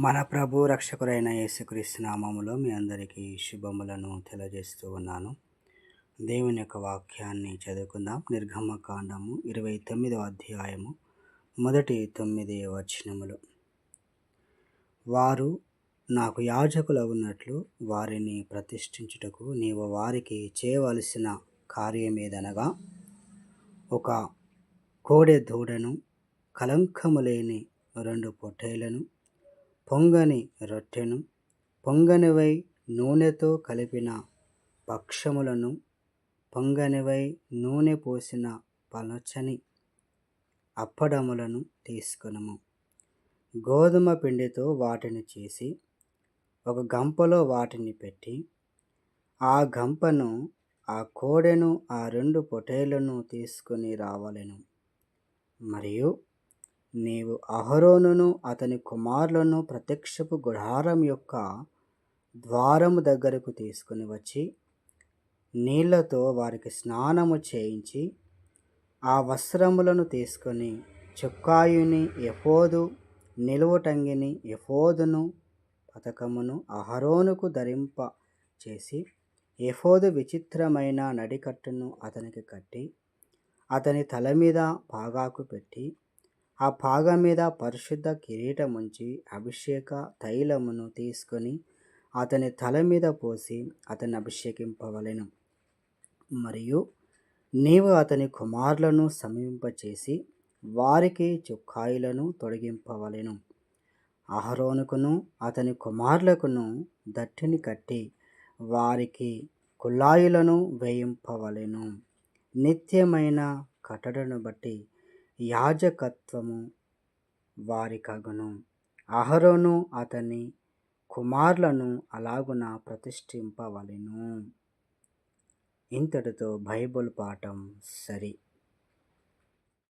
మన ప్రభు రక్షకురైన యేసుక్రీస్తు నామములో మీ అందరికీ శుభములను తెలియజేస్తూ ఉన్నాను. దేవుని యొక్క వాక్యాన్ని చదువుకుందాం. నిర్గమకాండము ఇరవై తొమ్మిదవ అధ్యాయము మొదటి తొమ్మిది వచనములు. వారు నాకు యాజకులు ఉన్నట్లు వారిని ప్రతిష్ఠించుటకు నీవు వారికి చేయవలసిన కార్యం ఏదనగా ఒక కోడె దూడను కలంకము లేని రెండు పొట్టేలను పొంగని రొట్టెను పొంగనివై నూనెతో కలిపిన భక్షములను పొంగనివై నూనె పోసిన పలచని అప్పడములను తీసుకునము. గోధుమ పిండితో వాటిని చేసి ఒక గంపలో వాటిని పెట్టి ఆ గంపను ఆ కోడెను ఆ రెండు పొటేలను తీసుకుని రావలెను. మరియు నీవు అహరోనును అతని కుమారులను ప్రత్యక్షపు గుడారం యొక్క ద్వారము దగ్గరకు తీసుకుని వచ్చి నీళ్ళతో వారికి స్నానము చేయించి ఆ వస్త్రములను తీసుకొని చుక్కాయుని ఎఫోదు నిలువటంగిని ఎఫోదును పథకమును అహరోనుకు ధరింప చేసి ఎఫోదు విచిత్రమైన నడికట్టును అతనికి కట్టి అతని తల మీద పాగాకు పెట్టి ఆ పాగ మీద పరిశుద్ధ కిరీటముంచి అభిషేక తైలమును తీసుకొని అతని తల మీద పోసి అతన్ని అభిషేకింపవలెను. మరియు నీవు అతని కుమారులను సమీపింపచేసి వారికి చుక్కాయిలను తొలగింపవలెను అహరోనుకును అతని కుమారులకును దట్టిని కట్టి వారికి కుళాయిలను వేయింపవలెను. నిత్యమైన కట్టడను బట్టి యాజకత్వము వారికగును. అహరోను అతని కుమారులను అలాగున ప్రతిష్ఠింపవలెను. ఇంతటితో బైబుల్ పాఠం సరి.